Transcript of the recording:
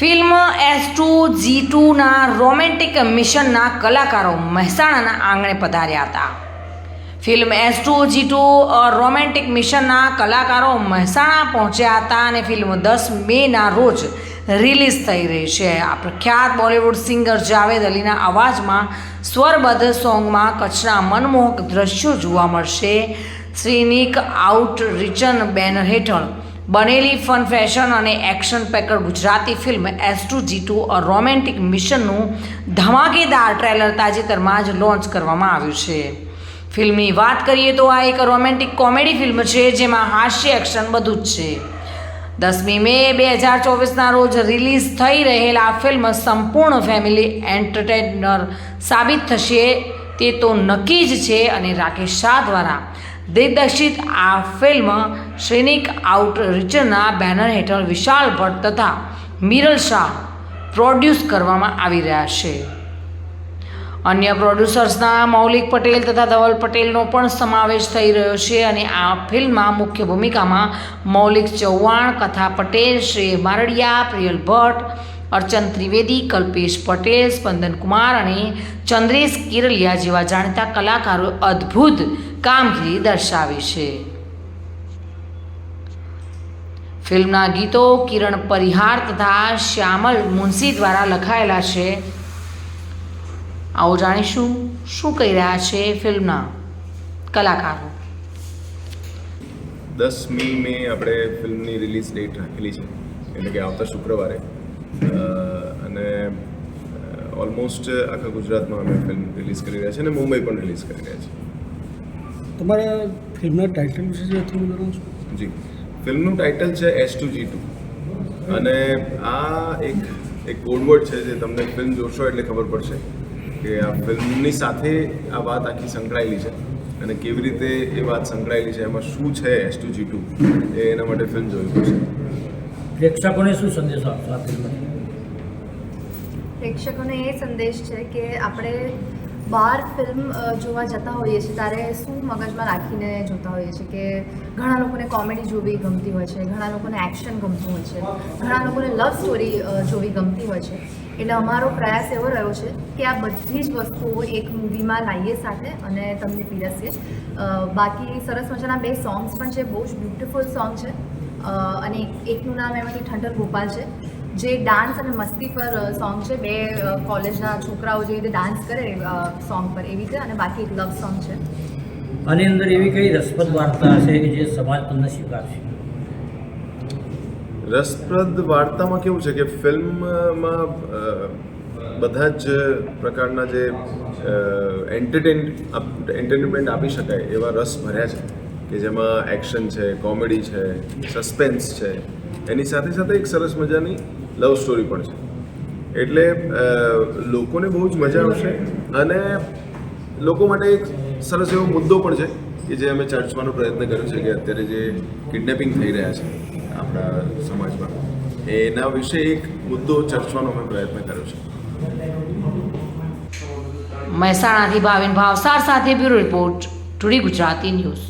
Film S two, G ટુના romantic મિશનના કલાકારો મહેસાણાના આંગણે પધાર્યા હતા. Film S two, G two romantic મિશનના કલાકારો મહેસાણા પહોંચ્યા હતા અને ફિલ્મ દસ મેના રોજ રિલીઝ થઈ રહી છે. આ પ્રખ્યાત બોલિવૂડ સિંગર જાવેદ અલીના અવાજમાં સ્વરબદ્ધ સોંગમાં કચ્છના મનમોહક દ્રશ્યો જોવા મળશે. શ્રીનિક આઉટ રિચન બેનર હેઠળ બનેલી ફન ફેશન અને action packer Gujarati film S two G two a romantic મિશનનું ધમાકેદાર ટ્રેલર તાજેતરમાં જ લોન્ચ કરવામાં આવ્યું છે. ફિલ્મની વાત કરીએ તો આ એક રોમેન્ટિક કોમેડી ફિલ્મ છે, જેમાં હાસ્ય એક્શન બધું જ છે. દસમી મે બે હજાર ચોવીસના રોજ રિલીઝ થઈ રહેલ આ ફિલ્મ સંપૂર્ણ ફેમિલી એન્ટરટેનર સાબિત થશે. તે તો નક્કી જ છે અને રાકેશ શાહ દ્વારા દિગ્દર્શિત આ ફિલ્મ શ્રેનિક આઉટ રિચરના બેનર હેઠળ વિશાલ ભટ્ટ તથા મિરલ શાહ પ્રોડ્યુસ કરવામાં આવી રહ્યા છે. અન્ય પ્રોડ્યુસર્સના મૌલિક પટેલ તથા ધવલ પટેલનો પણ સમાવેશ થઈ રહ્યો છે અને આ ફિલ્મમાં મુખ્ય ભૂમિકામાં મૌલિક ચૌહાણ, કથા પટેલ, શ્રી બારડિયા પ્રિયલ ભટ્ટ અર્ચન ત્રિવેદી, કલ્પેશ પટેલ, સ્પંદન કુમાર અને ચંદ્રેશ કિરલિયા જેવા જાણીતા કલાકારો અદ્ભુત કામગીરી દર્શાવી છે. ફિલ્મના ગીતો કિરણ પરિહાર તથા શ્યામલ મુનશી દ્વારા લખાયેલા છે. આવો જાણીશું શું કહી રહ્યા છે ફિલ્મના કલાકારો. દસમી મે આપણે ફિલ્મની રિલીઝ ડેટ રાખેલી છે. એટલે કે આવતા શુક્રવારે. અને ઓલમોસ્ટ આખા ગુજરાતમાં અમે ફિલ્મ રિલીઝ કરી રહ્યા છીએ અને મુંબઈ પણ રિલીઝ કરી રહ્યા છીએ. તમારા ફિલ્મના ટાઇટલ વિશે જે થોડું જણાવશો જી. ફિલ્મનું ટાઇટલ છે એસ ટુ જી ટુ અને આ એક એક કોડવર્ડ છે જે તમને ફિલ્મ જોશો એટલે ખબર પડશે કે આ ફિલ્મની સાથે આ વાત આખી સંકળાયેલી છે અને કેવી રીતે એ વાત સંકળાયેલી છે એમાં શું છે એસ ટુ જી ટુ એ એના માટે ફિલ્મ જોવી પડશે પ્રેક્ષકોને શું સંદેશો આપશો આ પ્રેક્ષકોને એ સંદેશ છે કે આપણે બહાર ફિલ્મ જોવા જતા હોઈએ છીએ, ત્યારે શું મગજમાં રાખીને જોતા હોઈએ છીએ કે ઘણા લોકોને કોમેડી જોવી ગમતી હોય છે, ઘણા લોકોને એક્શન ગમતું હોય છે, ઘણા લોકોને લવ સ્ટોરી જોવી ગમતી હોય છે. એટલે અમારો પ્રયાસ એવો રહ્યો છે કે આ બધી જ વસ્તુઓ એક મૂવીમાં લાવીએ સાથે અને તમને પીરસીએ. બાકી સરસ મજાના બે સોંગ્સ પણ છે, બહુ જ બ્યુટિફુલ સોંગ છે. અને એકનું નામ એમાંથી ઠંડર ગોપાલ છે. જે ડાન્સ અને મસ્તી પર સોંગ છે. બે કોલેજના છોકરાઓ જે રીતે ડાન્સ કરે સોંગ પર એવી રીતે અને બાકી એક લવ સોંગ છે. આની અંદર એવી કઈ રસપ્રદ વાર્તા હશે કે જે સમાજ તમને સ્વીકારશે? રસપ્રદ વાર્તામાં કેવું છે કે ફિલ્મમાં બધા જ પ્રકારના જે એન્ટરટેન એન્ટરટેનમેન્ટ આપી શકાય એવા રસ ભર્યા છે. કે જેમાં એક્શન છે કોમેડી છે સસ્પેન્સ છે, એની સાથે સાથે એક સરસ મજાની લવ સ્ટોરી પણ છે. એટલે લોકોને બહુ જ મજા આવશે અને લોકો માટે એક સરસ એવો મુદ્દો પણ છે કે જે અમે ચર્ચવાનો પ્રયત્ન કર્યો છે કે અત્યારે જે કિડનેપિંગ થઈ રહ્યા છે આપણા સમાજમાં, એના વિશે એક મુદ્દો ચર્ચવાનો અમે પ્રયત્ન કર્યો છે. મહેસાણાથી ભાવિન ભાવસાર સાથે bureau report, today Gujarati news.